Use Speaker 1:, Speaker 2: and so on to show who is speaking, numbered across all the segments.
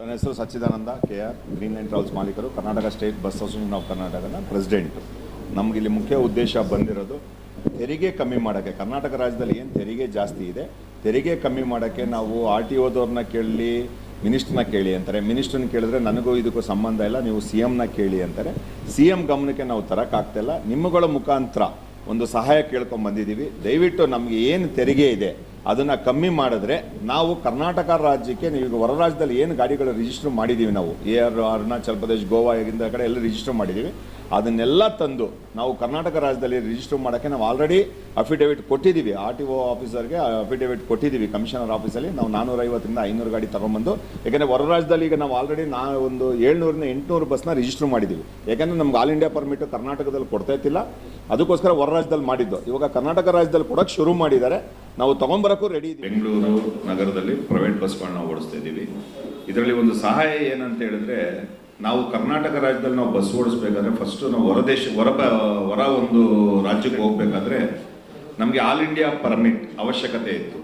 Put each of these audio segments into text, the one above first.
Speaker 1: ನನ್ನ ಹೆಸರು Sachidananda K R green line travels ಮಾಲೀಕರು, Karnataka state bus association of ಕರ್ನಾಟಕದ ಪ್ರೆಸಿಡೆಂಟ್ ನಮ್ಗೆ ಇಲ್ಲಿ ಮುಖ್ಯ ಉದ್ದೇಶ ಬಂದಿರೋದು ತೆರಿಗೆ ಕಮ್ಮಿ ಮಾಡೋಕ್ಕೆ. ಕರ್ನಾಟಕ ರಾಜ್ಯದಲ್ಲಿ ಏನು ತೆರಿಗೆ ಜಾಸ್ತಿ ಇದೆ, ತೆರಿಗೆ ಕಮ್ಮಿ ಮಾಡೋಕ್ಕೆ ನಾವು ಆರ್ ಟಿ ಓದವ್ರನ್ನ ಕೇಳಲಿ ಮಿನಿಸ್ಟ್ರನ್ನ ಕೇಳಿ ಅಂತಾರೆ. ಮಿನಿಸ್ಟ್ರನ್ನ ಕೇಳಿದ್ರೆ ನನಗೂ ಇದಕ್ಕೂ ಸಂಬಂಧ ಇಲ್ಲ, ನೀವು ಸಿ ಎಮ್ನ ಕೇಳಿ ಅಂತಾರೆ. ಸಿ ಎಂ ಗಮನಕ್ಕೆ ನಾವು ತರೋಕ್ಕಾಗ್ತಿಲ್ಲ ನಿಮ್ಮಗಳ ಮುಖಾಂತರ ಒಂದು ಸಹಾಯ ಕೇಳ್ಕೊಂಡು ಬಂದಿದ್ದೀವಿ. ದಯವಿಟ್ಟು ನಮಗೆ ಏನು ತೆರಿಗೆ ಇದೆ ಅದನ್ನು ಕಮ್ಮಿ ಮಾಡಿದ್ರೆ ನಾವು ಕರ್ನಾಟಕ ರಾಜ್ಯಕ್ಕೆ ನೀವು ಹೊರ ರಾಜ್ಯದಲ್ಲಿ ಏನು ಗಾಡಿಗಳು ರಿಜಿಸ್ಟರ್ ಮಾಡಿದ್ದೀವಿ ನಾವು. ಎ ಆರ್ ಅರುಣಾಚಲ್ ಪ್ರದೇಶ್ ಗೋವಾ ಇಂದ ಕಡೆ ಎಲ್ಲ ರಿಜಿಸ್ಟರ್ ಮಾಡಿದ್ದೀವಿ ಅದನ್ನೆಲ್ಲ ತಂದು ನಾವು ಕರ್ನಾಟಕ ರಾಜ್ಯದಲ್ಲಿ ರಿಜಿಸ್ಟರ್ ಮಾಡೋಕ್ಕೆ ನಾವು ಆಲ್ರೆಡಿ ಅಫಿಡೇವಿಟ್ ಕೊಟ್ಟಿದ್ದೀವಿ. ಆರ್ ಟಿ ಒ ಆಫೀಸರ್ಗೆ ಅಫಿಡೇವಿಟ್ ಕೊಟ್ಟಿದ್ದೀವಿ. ಕಮಿಷನರ್ ಆಫೀಸಲ್ಲಿ ನಾವು ನಾನ್ನೂರೈವತ್ತರಿಂದ ಐನೂರು ಗಾಡಿ ತಗೊಂಬಂದು ಯಾಕೆಂದರೆ ಹೊರ ರಾಜ್ಯದಲ್ಲಿ ಈಗ ನಾವು ಆಲ್ರೆಡಿ ನಾ ಒಂದು ಏಳ್ನೂರಿಂದ ಎಂಟುನೂರು ಬಸ್ನ ರಿಜಿಸ್ಟರ್ ಮಾಡಿದ್ದೀವಿ. ಯಾಕೆಂದರೆ ನಮ್ಗೆ ಆಲ್ ಇಂಡಿಯಾ ಪರ್ಮಿಟ್ ಕರ್ನಾಟಕದಲ್ಲಿ ಕೊಡ್ತಾ ಇತ್ತಿಲ್ಲ ಅದಕ್ಕೋಸ್ಕರ ಹೊರ ರಾಜ್ಯದಲ್ಲಿ ಮಾಡಿದ್ದು. ಇವಾಗ ಕರ್ನಾಟಕ ರಾಜ್ಯದಲ್ಲಿ ಕೊಡೋಕ್ಕೆ ಶುರು ಮಾಡಿದ್ದಾರೆ. ನಾವು ತೊಗೊಂಬರೋಕ್ಕೂ ರೆಡಿ ಇದ್ದೀವಿ.
Speaker 2: ಬೆಂಗಳೂರು ನಗರದಲ್ಲಿ ಪ್ರೈವೇಟ್ ಬಸ್ಗಳನ್ನ ಓಡಿಸ್ತಾ ಇದ್ದೀವಿ. ಇದರಲ್ಲಿ ಒಂದು ಸಹಾಯ ಏನಂತ ಹೇಳಿದ್ರೆ ನಾವು ಕರ್ನಾಟಕ ರಾಜ್ಯದಲ್ಲಿ ನಾವು ಬಸ್ ಓಡಿಸ್ಬೇಕಾದ್ರೆ ಫಸ್ಟ್ ನಾವು ಹೊರದೇಶ ಹೊರ ಹೊರ ಒಂದು ರಾಜ್ಯಕ್ಕೆ ಹೋಗ್ಬೇಕಾದ್ರೆ ನಮಗೆ ಆಲ್ ಇಂಡಿಯಾ ಪರ್ಮಿಟ್ ಅವಶ್ಯಕತೆ ಇತ್ತು.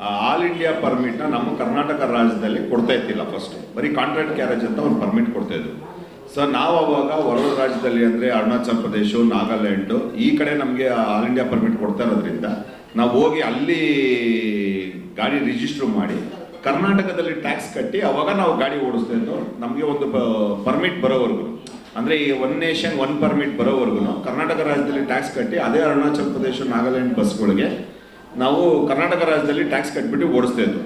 Speaker 2: ಆ ಆಲ್ ಇಂಡಿಯಾ ಪರ್ಮಿಟ್ನ ನಮ್ಮ ಕರ್ನಾಟಕ ರಾಜ್ಯದಲ್ಲಿ ಕೊಡ್ತಾ ಇತ್ತಿಲ್ಲ ಫಸ್ಟ್ ಬರೀ ಕಾಂಟ್ರಾಕ್ಟ್ ಕ್ಯಾರೇಜ್ ಅಂತ ಒಂದು ಪರ್ಮಿಟ್ ಕೊಡ್ತಾ ಇದ್ದರು ಸೊ ನಾವು ಅವಾಗ ಹೊರ ರಾಜ್ಯದಲ್ಲಿ ಅಂದರೆ ಅರುಣಾಚಲ್ ಪ್ರದೇಶ, ನಾಗಾಲ್ಯಾಂಡು ಈ ಕಡೆ ನಮಗೆ ಆಲ್ ಇಂಡಿಯಾ ಪರ್ಮಿಟ್ ಕೊಡ್ತಾ ಇರೋದ್ರಿಂದ ನಾವು ಹೋಗಿ ಅಲ್ಲಿ ಗಾಡಿ ರಿಜಿಸ್ಟರ್ ಮಾಡಿ ಕರ್ನಾಟಕದಲ್ಲಿ ಟ್ಯಾಕ್ಸ್ ಕಟ್ಟಿ ಅವಾಗ ನಾವು ಗಾಡಿ ಓಡಿಸ್ತಾ ಇದ್ದು, ನಮಗೆ ಒಂದು ಪರ್ಮಿಟ್ ಬರೋವರೆಗೂ ಅಂದರೆ ಈ ಒನ್ ನೇಷನ್ ಒನ್ ಪರ್ಮಿಟ್ ಬರೋವರೆಗೂ ಕರ್ನಾಟಕ ರಾಜ್ಯದಲ್ಲಿ ಟ್ಯಾಕ್ಸ್ ಕಟ್ಟಿ ಅದೇ ಅರುಣಾಚಲ ಪ್ರದೇಶ, ನಾಗಾಲ್ಯಾಂಡ್ ಬಸ್ಗಳಿಗೆ ನಾವು ಕರ್ನಾಟಕ ರಾಜ್ಯದಲ್ಲಿ ಟ್ಯಾಕ್ಸ್ ಕಟ್ಬಿಟ್ಟು ಓಡಿಸ್ತಾ ಇದ್ದೋ.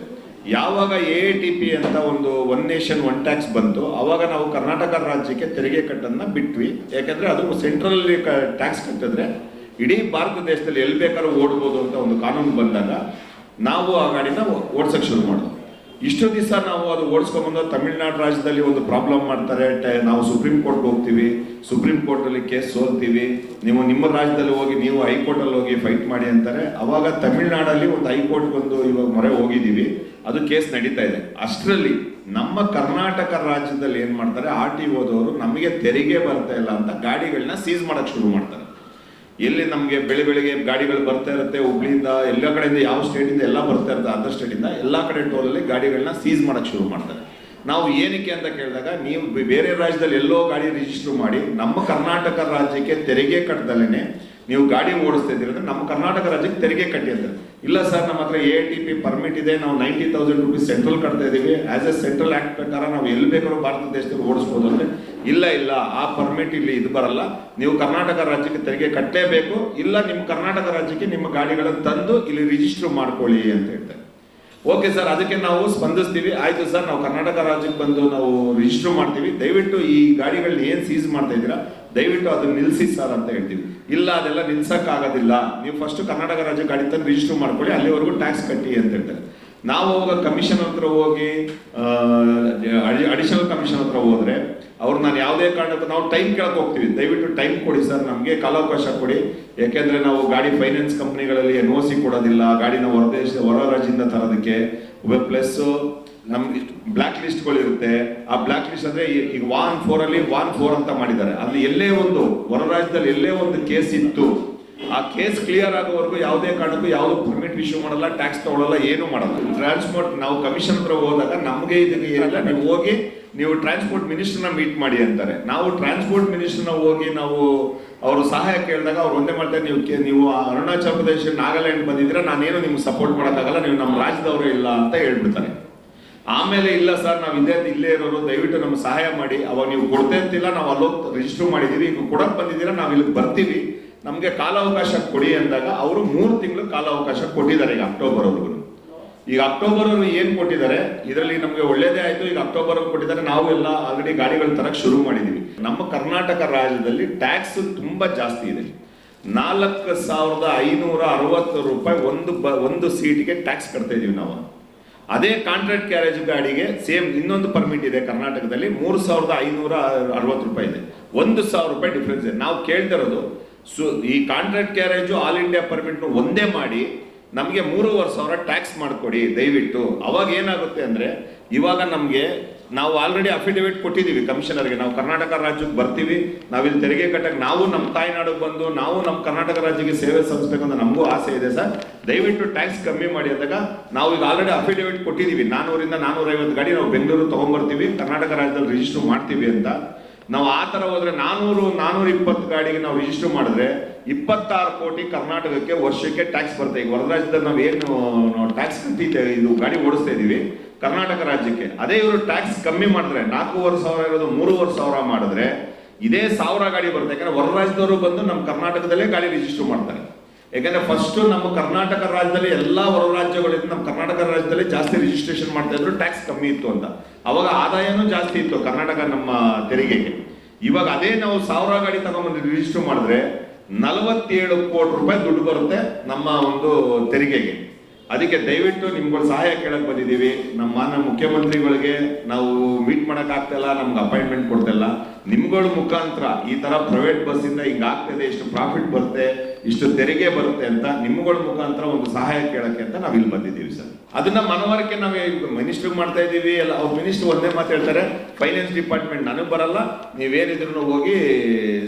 Speaker 2: ಯಾವಾಗ ಎ ಟಿ ಪಿ ಅಂತ ಒಂದು ಒನ್ ನೇಷನ್ ಒನ್ ಟ್ಯಾಕ್ಸ್ ಬಂತು, ಅವಾಗ ನಾವು ಕರ್ನಾಟಕ ರಾಜ್ಯಕ್ಕೆ ತೆರಿಗೆ ಕಟ್ಟನ್ನು ಬಿಟ್ವಿ. ಯಾಕೆಂದರೆ ಅದು ಸೆಂಟ್ರಲ್ ಟ್ಯಾಕ್ಸ್ ಕಟ್ಟಿದ್ರೆ ಇಡೀ ಭಾರತ ದೇಶದಲ್ಲಿ ಎಲ್ಲಿ ಬೇಕಾದ್ರೂ ಓಡ್ಬೋದು ಅಂತ ಒಂದು ಕಾನೂನು ಬಂದಾಗ ನಾವು ಆ ಗಾಡಿನ ಓಡ್ಸೋಕೆ ಶುರು ಮಾಡೋದು ಇಷ್ಟು ದಿವಸ ನಾವು ಅದು ಓಡಿಸ್ಕೊಂಬಂದು ತಮಿಳ್ನಾಡು ರಾಜ್ಯದಲ್ಲಿ ಒಂದು ಪ್ರಾಬ್ಲಮ್ ಮಾಡ್ತಾರೆ ನಾವು ಸುಪ್ರೀಂ ಕೋರ್ಟ್ಗೆ ಹೋಗ್ತೀವಿ. ಸುಪ್ರೀಂ ಕೋರ್ಟಲ್ಲಿ ಕೇಸ್ ಸೋಲ್ತೀವಿ. ನೀವು ನಿಮ್ಮ ರಾಜ್ಯದಲ್ಲಿ ಹೋಗಿ ನೀವು ಹೈಕೋರ್ಟಲ್ಲಿ ಹೋಗಿ ಫೈಟ್ ಮಾಡಿ ಅಂತಾರೆ. ಅವಾಗ ತಮಿಳ್ನಾಡಲ್ಲಿ ಒಂದು ಹೈಕೋರ್ಟ್ ಬಂದು ಇವಾಗ ಮೊರೆ ಹೋಗಿದ್ದೀವಿ. ಅದು ಕೇಸ್ ನಡೀತಾ ಇದೆ. ಅಷ್ಟರಲ್ಲಿ ನಮ್ಮ ಕರ್ನಾಟಕ ರಾಜ್ಯದಲ್ಲಿ ಏನು ಮಾಡ್ತಾರೆ? ಆರ್ ಟಿ ಓದವರು ನಮಗೆ ತೆರಿಗೆ ಬರ್ತಾ ಇಲ್ಲ ಅಂತ ಗಾಡಿಗಳನ್ನ ಸೀಸ್ ಮಾಡೋಕ್ಕೆ ಶುರು ಮಾಡ್ತಾರೆ. ಎಲ್ಲಿ ನಮಗೆ ಬೆಳೆ ಬೆಳಿಗ್ಗೆ ಗಾಡಿಗಳು ಬರ್ತಾ ಇರುತ್ತೆ, ಹುಬ್ಳಿಯಿಂದ ಎಲ್ಲ ಕಡೆಯಿಂದ ಯಾವ ಸ್ಟೇಟಿಂದ ಎಲ್ಲ ಬರ್ತಾ ಇರುತ್ತೆ ಅದರ್ ಸ್ಟೇಟಿಂದ ಎಲ್ಲ ಕಡೆ ಟೋಲಲ್ಲಿ ಗಾಡಿಗಳನ್ನ ಸೀಸ್ ಮಾಡೋಕ್ಕೆ ಶುರು ಮಾಡ್ತಾರೆ. ನಾವು ಏನಕ್ಕೆ ಅಂತ ಕೇಳಿದಾಗ ನೀವು ಬೇರೆ ರಾಜ್ಯದಲ್ಲಿ ಎಲ್ಲೋ ಗಾಡಿ ರಿಜಿಸ್ಟರ್ ಮಾಡಿ, ನಮ್ಮ ಕರ್ನಾಟಕ ರಾಜ್ಯಕ್ಕೆ ತೆರಿಗೆ ಕಟ್ಟದಲ್ಲೇ ನೀವು ಗಾಡಿ ಓಡಿಸ್ತಾ ಇದ್ದೀರಿ ಅಂದ್ರೆ ನಮ್ಮ ಕರ್ನಾಟಕ ರಾಜ್ಯಕ್ಕೆ ತೆರಿಗೆ ಕಟ್ಟಿ ಇಲ್ಲ ಸರ್, ನಮ್ಮ ಹತ್ರ ಎ ಟಿ ಪಿ ಪರ್ಮಿಟ್ ಇದೆ, ನಾವು ನೈಂಟಿ ತೌಸಂಡ್ ರುಪೀಸ್ ಸೆಂಟ್ರಲ್ ಕಟ್ತಾ ಇದ್ದೀವಿ. ಆಸ್ ಎ ಸೆಂಟ್ರಲ್ ಆಕ್ಟ್ ಪ್ರಕಾರ ನಾವು ಎಲ್ಲಿ ಬೇಕಾದ್ರೂ ಭಾರತ ದೇಶದಲ್ಲಿ ಓಡಿಸ್ಬೋದು ಅಂದ್ರೆ, ಇಲ್ಲ ಇಲ್ಲ, ಆ ಪರ್ಮಿಟ್ ಇಲ್ಲಿ ಇದು ಬರಲ್ಲ. ನೀವು ಕರ್ನಾಟಕ ರಾಜ್ಯಕ್ಕೆ ತೆರಿಗೆ ಕಟ್ಟಲೇಬೇಕು. ಇಲ್ಲ, ನಿಮ್ಮ ಕರ್ನಾಟಕ ರಾಜ್ಯಕ್ಕೆ ನಿಮ್ಮ ಗಾಡಿಗಳನ್ನು ತಂದು ಇಲ್ಲಿ ರಿಜಿಸ್ಟರ್ ಮಾಡ್ಕೊಳ್ಳಿ ಅಂತ ಹೇಳ್ತಾರೆ. ಓಕೆ ಸರ್, ಅದಕ್ಕೆ ನಾವು ಸ್ಪಂದಿಸ್ತೀವಿ. ಆಯ್ತು ಸರ್, ನಾವು ಕರ್ನಾಟಕ ರಾಜ್ಯಕ್ಕೆ ಬಂದು ನಾವು ರಿಜಿಸ್ಟರ್ ಮಾಡ್ತೀವಿ. ದಯವಿಟ್ಟು ಈ ಗಾಡಿಗಳನ್ನ ಏನು ಸೀಸ್ ಮಾಡ್ತಾ ಇದ್ದೀರಾ? ದಯವಿಟ್ಟು ಅದನ್ನ ನಿಲ್ಲಿಸಿ ಸರ್ ಅಂತ ಹೇಳ್ತೀವಿ. ಇಲ್ಲ, ಅದೆಲ್ಲ ನಿಲ್ಸಕ್ಕಾಗೋದಿಲ್ಲ. ನೀವು ಫಸ್ಟ್ ಕರ್ನಾಟಕ ರಾಜ್ಯ ಗಾಡಿ ತಂದು ರಿಜಿಸ್ಟರ್ ಮಾಡ್ಕೊಳ್ಳಿ, ಅಲ್ಲಿವರೆಗೂ ಟ್ಯಾಕ್ಸ್ ಕಟ್ಟಿ ಅಂತ ಹೇಳ್ತಾರೆ. ನಾವು ಹೋಗ ಕಮಿಷನ್ ಹತ್ರ ಹೋಗಿ ಅಡಿಷನಲ್ ಕಮಿಷನ್ ಹತ್ರ ಹೋದ್ರೆ, ಅವ್ರು ನಾನು ಯಾವುದೇ ಕಾರಣಕ್ಕೂ, ನಾವು ಟೈಮ್ ಕೇಳಕ್ ಹೋಗ್ತೀವಿ. ದಯವಿಟ್ಟು ಟೈಮ್ ಕೊಡಿ ಸರ್ ನಮಗೆ, ಕಾಲಾವಕಾಶ ಕೊಡಿ. ಯಾಕೆಂದ್ರೆ ನಾವು ಗಾಡಿ ಫೈನಾನ್ಸ್ ಕಂಪ್ನಿಗಳಲ್ಲಿ ಎನ್ ಓ ಸಿ ಕೊಡೋದಿಲ್ಲ, ಗಾಡಿನ ಹೊರದೇಶ, ಹೊರ ರಾಜ್ಯದಿಂದ ತರೋದಕ್ಕೆ. ಪ್ಲಸ್ ನಮ್ಗೆ ಬ್ಲ್ಯಾಕ್ ಲಿಸ್ಟ್ಗಳು ಇರುತ್ತೆ ಆ ಬ್ಲ್ಯಾಕ್ ಲಿಸ್ಟ್ ಅಂದ್ರೆ ಈಗ ವಾನ್ ಅಲ್ಲಿ ವಾನ್ ಫೋರ್ ಅಂತ ಮಾಡಿದ್ದಾರೆ. ಅಲ್ಲಿ ಎಲ್ಲೇ ಒಂದು ಹೊರ ರಾಜ್ಯದಲ್ಲಿ ಎಲ್ಲೇ ಒಂದು ಕೇಸ್ ಇತ್ತು, ಆ ಕೇಸ್ ಕ್ಲಿಯರ್ ಆಗೋವರೆಗೂ ಯಾವುದೇ ಕಾರಣಕ್ಕೂ ಯಾವುದು ಪರ್ಮಿಟ್ ಇಶ್ಯೂ ಮಾಡಲ್ಲ ಟ್ಯಾಕ್ಸ್ ತಗೊಳ್ಳಲ್ಲ ಏನು ಮಾಡಲ್ಲ. ಟ್ರಾನ್ಸ್ಪೋರ್ಟ್ ನಾವು ಕಮಿಷನ್ ಹತ್ರ ಹೋದಾಗ ನಮಗೆ ಇದಕ್ಕೆ ಏನಿಲ್ಲ, ನೀವು ಹೋಗಿ, ನೀವು ಟ್ರಾನ್ಸ್ಪೋರ್ಟ್ ಮಿನಿಸ್ಟರ್ನ ಮೀಟ್ ಮಾಡಿ ಅಂತಾರೆ. ನಾವು ಟ್ರಾನ್ಸ್ಪೋರ್ಟ್ ಮಿನಿಸ್ಟರ್ನ ಹೋಗಿ ನಾವು ಅವರು ಸಹಾಯ ಕೇಳಿದಾಗ ಅವ್ರು ಒಂದೇ ಮಾಡ್ತಾರೆ, ನೀವು ನೀವು ಅರುಣಾಚಲ ಪ್ರದೇಶ, ನಾಗಾಲ್ಯಾಂಡ್ ಬಂದಿದ್ರೆ ನಾನೇನು ನಿಮ್ಗೆ ಸಪೋರ್ಟ್ ಮಾಡೋಕ್ಕಾಗಲ್ಲ, ನೀವು ನಮ್ಮ ರಾಜ್ಯದವರು ಇಲ್ಲ ಅಂತ ಹೇಳ್ಬಿಡ್ತಾರೆ. ಆಮೇಲೆ ಇಲ್ಲ ಸರ್, ನಾವು ಇದೇ ಇಲ್ಲೇ ಇರೋರು, ದಯವಿಟ್ಟು ನಮ್ಗೆ ಸಹಾಯ ಮಾಡಿ. ಅವಾಗ ನೀವು ಕೊಡ್ತೇ ಅಂತಿಲ್ಲ, ನಾವು ಅಲ್ಲೋಗಿ ರಿಜಿಸ್ಟರ್ ಮಾಡಿದೀವಿ. ಈಗ ಕೊಡಕ್ ಬಂದಿದ್ದೀರಾ, ನಾವು ಇಲ್ಲಿಗೆ ಬರ್ತೀವಿ. ನಮಗೆ ಕಾಲಾವಕಾಶ ಕೊಡಿ ಅಂದಾಗ ಅವರು ಮೂರು ತಿಂಗಳು ಕಾಲಾವಕಾಶ ಕೊಟ್ಟಿದ್ದಾರೆ ಈಗ ಅಕ್ಟೋಬರ್ ಅವ್ರಿಗೂ ಈಗ ಅಕ್ಟೋಬರ್ ಏನ್ ಕೊಟ್ಟಿದ್ದಾರೆ, ಇದರಲ್ಲಿ ನಮಗೆ ಒಳ್ಳೇದೇ ಆಯ್ತು. ಈಗ ಅಕ್ಟೋಬರ್ ಕೊಟ್ಟಿದ್ದಾರೆ, ನಾವು ಎಲ್ಲ ಆಲ್ರೆಡಿ ಗಾಡಿಗಳು ತರಕ್ ಶುರು ಮಾಡಿದೀವಿ. ನಮ್ಮ ಕರ್ನಾಟಕ ರಾಜ್ಯದಲ್ಲಿ ಟ್ಯಾಕ್ಸ್ ತುಂಬಾ ಜಾಸ್ತಿ ಇದೆ. ನಾಲ್ಕು ಸಾವಿರದ ಐನೂರ ಅರವತ್ತು ರೂಪಾಯಿ ಒಂದು ಒಂದು ಸೀಟ್ಗೆ ಟ್ಯಾಕ್ಸ್ ಕಟ್ತಾ ಇದೀವಿ ನಾವು. ಅದೇ ಕಾಂಟ್ರಾಕ್ಟ್ ಕ್ಯಾರೇಜ್ ಗಾಡಿಗೆ ಸೇಮ್ ಇನ್ನೊಂದು ಪರ್ಮಿಟ್ ಇದೆ ಕರ್ನಾಟಕದಲ್ಲಿ, ಮೂರು ಸಾವಿರದ ಐನೂರ ಅರವತ್ತು ರೂಪಾಯಿ ಇದೆ. ಒಂದು ಸಾವಿರ ರೂಪಾಯಿ ಡಿಫ್ರೆನ್ಸ್ ಇದೆ. ನಾವು ಕೇಳ್ತಿರೋದು ಸೊ, ಈ contract carriage all India permit ಒಂದೇ ಮಾಡಿ, ನಮಗೆ ಮೂರುವರೆ ಸಾವಿರ ಟ್ಯಾಕ್ಸ್ ಮಾಡಿಕೊಡಿ ದಯವಿಟ್ಟು. ಅವಾಗ ಏನಾಗುತ್ತೆ ಅಂದರೆ, ಇವಾಗ ನಮಗೆ ನಾವು ಆಲ್ರೆಡಿ ಅಫಿಡವಿಟ್ ಕೊಟ್ಟಿದ್ದೀವಿ ಕಮಿಷನರ್ಗೆ ನಾವು ಕರ್ನಾಟಕ ರಾಜ್ಯಕ್ಕೆ ಬರ್ತೀವಿ. ನಾವಿಲ್ಲಿ ತೆರಿಗೆ ಕಟ್ಟಕ್ಕೆ ನಾವು ನಮ್ಮ ತಾಯ್ನಾಡಿಗೆ ಬಂದು, ನಾವು ನಮ್ಮ ಕರ್ನಾಟಕ ರಾಜ್ಯಕ್ಕೆ ಸೇವೆ ಸಲ್ಲಿಸ್ಬೇಕಂತ ನಮಗೂ ಆಸೆ ಇದೆ ಸರ್. ದಯವಿಟ್ಟು ಟ್ಯಾಕ್ಸ್ ಕಮ್ಮಿ ಮಾಡಿ ಅಂದಾಗ ನಾವು ಈಗ ಆಲ್ರೆಡಿ ಅಫಿಡವಿಟ್ ಕೊಟ್ಟಿದ್ದೀವಿ. ನಾನೂರಿಂದ ನಾನ್ನೂರೈವತ್ತು ಗಾಡಿ ನಾವು ಬೆಂಗಳೂರು ತೊಗೊಂಬರ್ತೀವಿ, ಕರ್ನಾಟಕ ರಾಜ್ಯದಲ್ಲಿ ರಿಜಿಸ್ಟರ್ ಮಾಡ್ತೀವಿ ಅಂತ. ನಾವು ಆ ಥರ ಹೋದರೆ ನಾನ್ನೂರು ನಾನ್ನೂರ ಇಪ್ಪತ್ತು ಗಾಡಿಗೆ ನಾವು ರಿಜಿಸ್ಟರ್ ಮಾಡಿದ್ರೆ ಇಪ್ಪತ್ತಾರು ಕೋಟಿ ಕರ್ನಾಟಕಕ್ಕೆ ವರ್ಷಕ್ಕೆ ಟ್ಯಾಕ್ಸ್ ಬರುತ್ತೆ. ಈಗ ಹೊರ ರಾಜ್ಯದಲ್ಲಿ ನಾವು ಏನು ಟ್ಯಾಕ್ಸ್ ಕಟ್ಟಿದ್ದೇವೆ ಇದು ಗಾಡಿ ಓಡಿಸ್ತಾ ಇದೀವಿ. ಕರ್ನಾಟಕ ರಾಜ್ಯಕ್ಕೆ. ಅದೇ ಇವರು ಟ್ಯಾಕ್ಸ್ ಕಮ್ಮಿ ಮಾಡಿದ್ರೆ ನಾಲ್ಕೂವರೆ ಸಾವಿರ ಇರೋದು ಮೂರುವರೆ ಸಾವಿರ ಮಾಡಿದ್ರೆ, ಇದೇ ಸಾವಿರ ಗಾಡಿ ಬರುತ್ತೆ. ಯಾಕಂದ್ರೆ ಹೊರ ರಾಜ್ಯದವರು ಬಂದು ನಮ್ಮ ಕರ್ನಾಟಕದಲ್ಲೇ ಗಾಡಿ ರಿಜಿಸ್ಟರ್ ಮಾಡ್ತಾರೆ. ಯಾಕಂದ್ರೆ ಫಸ್ಟ್ ನಮ್ಮ ಕರ್ನಾಟಕ ರಾಜ್ಯದಲ್ಲಿ ಎಲ್ಲಾ ಹೊರ ರಾಜ್ಯಗಳಿಂದ ನಮ್ಮ ಕರ್ನಾಟಕ ರಾಜ್ಯದಲ್ಲಿ ಜಾಸ್ತಿ ರಿಜಿಸ್ಟ್ರೇಷನ್ ಮಾಡ್ತಾ ಇದ್ರು ಟ್ಯಾಕ್ಸ್ ಕಮ್ಮಿ ಇತ್ತು ಅಂತ. ಅವಾಗ ಆದಾಯನೂ ಜಾಸ್ತಿ ಇತ್ತು ಕರ್ನಾಟಕ ನಮ್ಮ ತೆರಿಗೆಗೆ. ಇವಾಗ ಅದೇ ನಾವು ಸಾವಿರ ಗಾಡಿ ತಗೊಂಡ್ಬಂದು ರಿಜಿಸ್ಟರ್ ಮಾಡಿದ್ರೆ ನಲವತ್ತೇಳು ಕೋಟಿ ರೂಪಾಯಿ ದುಡ್ಡು ಬರುತ್ತೆ ನಮ್ಮ ಒಂದು ತೆರಿಗೆಗೆ. ಅದಕ್ಕೆ ದಯವಿಟ್ಟು ನಿಮ್ಗೊಂದು ಸಹಾಯ ಕೇಳಕ್ ಬಂದಿದ್ದೀವಿ. ನಮ್ಮ ಮಾನ್ಯ ಮುಖ್ಯಮಂತ್ರಿಗಳಿಗೆ ನಾವು ಮೀಟ್ ಮಾಡಕ್ ಇಲ್ಲ, ನಮ್ಗೆ ಅಪಾಯಿಂಟ್ಮೆಂಟ್ ಕೊಡ್ತಿಲ್ಲ. ನಿಮ್ಗಳ ಮುಖಾಂತರ ಈ ತರ ಪ್ರೈವೇಟ್ ಬಸ್ ಇಂದ ಹಿಂಗ ಆಗ್ತಿದೆ, ಇಷ್ಟು ಪ್ರಾಫಿಟ್ ಬರುತ್ತೆ, ಇಷ್ಟು ತೆರಿಗೆ ಬರುತ್ತೆ ಅಂತ ನಿಮ್ಗಳ ಮುಖಾಂತರ ಒಂದು ಸಹಾಯ ಕೇಳಕ್ಕೆ ಅಂತ ನಾವ್ ಇಲ್ಲಿ ಬಂದಿದ್ದೀವಿ ಸರ್. ಅದನ್ನ ಮನವರಿಕೆ ನಾವು ಮಿನಿಸ್ಟರ್ ಮಾಡ್ತಾ ಇದೀವಿ ಎಲ್ಲ ಅವ್ರ ಮಿನಿಸ್ಟರ್ ಒಂದೇ ಮಾತು ಹೇಳ್ತಾರೆ ಫೈನಾನ್ಸ್ ಡಿಪಾರ್ಟ್ಮೆಂಟ್ ನನಗೆ ಬರಲ್ಲ ನೀವೇನಿದ್ರು ಹೋಗಿ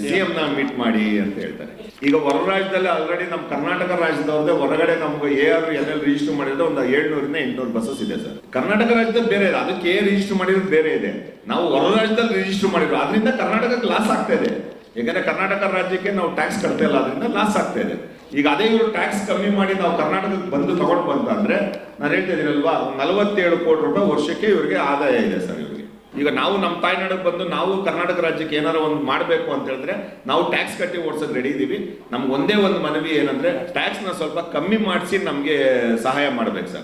Speaker 2: ಸಿ ಎಂ ನ ಮೀಟ್ ಮಾಡಿ ಅಂತ ಹೇಳ್ತಾರೆ. ಈಗ ಹೊರ ರಾಜ್ಯದಲ್ಲಿ ಆಲ್ರೆಡಿ ನಮ್ಮ ಕರ್ನಾಟಕ ರಾಜ್ಯದವ್ರದ್ದೇ ಹೊರಗಡೆ ನಮ್ಗೆ ಎ ಆರ್ ಎಲ್ ರಿಜಿಸ್ಟರ್ ಮಾಡಿದ್ರೆ ಒಂದು ಏಳ್ನೂರಿಂದ ಎಂಟ್ನೂರು ಬಸ್ಸಸ್ ಇದೆ ಸರ್. ಕರ್ನಾಟಕ ರಾಜ್ಯದಲ್ಲಿ ಬೇರೆ ಇದೆ. ಅದಕ್ಕೆ ಎ ರಿಜಿಸ್ಟರ್ ಮಾಡಿರೋದು ಬೇರೆ ಇದೆ. ನಾವು ಹೊರ ರಾಜ್ಯದಲ್ಲಿ ರಿಜಿಸ್ಟರ್ ಮಾಡಿರೋ ಅದರಿಂದ ಕರ್ನಾಟಕಕ್ಕೆ ಲಾಸ್ ಆಗ್ತಾ ಇದೆ. ಯಾಕಂದ್ರೆ ಕರ್ನಾಟಕ ರಾಜ್ಯಕ್ಕೆ ನಾವು ಟ್ಯಾಕ್ಸ್ ಕಟ್ತಾ ಇಲ್ಲ. ಅದರಿಂದ ಲಾಸ್ ಆಗ್ತಾ ಇದೆ. ಈಗ ಅದೇ ಇವರು ಟ್ಯಾಕ್ಸ್ ಕಮ್ಮಿ ಮಾಡಿ ನಾವು ಕರ್ನಾಟಕಕ್ಕೆ ಬಂದು ತಗೊಂಡು ಬಂತಂದ್ರೆ ನಾನು ಹೇಳ್ತಾ ಇದ್ದೀನಲ್ವಾ, ನಲವತ್ತೇಳು ಕೋಟಿ ರೂಪಾಯಿ ವರ್ಷಕ್ಕೆ ಇವರಿಗೆ ಆದಾಯ ಇದೆ ಸರ್ ಇವರಿಗೆ. ಈಗ ನಾವು ನಮ್ಮ ತಾಯ್ನಾಡಿಗೆ ಬಂದು ನಾವು ಕರ್ನಾಟಕ ರಾಜ್ಯಕ್ಕೆ ಏನಾರ ಒಂದು ಮಾಡಬೇಕು ಅಂತ ಹೇಳಿದ್ರೆ ನಾವು ಟ್ಯಾಕ್ಸ್ ಕಟ್ಟಿ ಓಡಿಸೋದು ರೆಡಿ ಇದ್ದೀವಿ ನಮ್ಗೆ ಒಂದೇ ಒಂದು ಮನವಿ ಏನಂದ್ರೆ ಟ್ಯಾಕ್ಸ್ನ ಸ್ವಲ್ಪ ಕಮ್ಮಿ ಮಾಡಿಸಿ ನಮಗೆ ಸಹಾಯ ಮಾಡ್ಬೇಕು ಸರ್.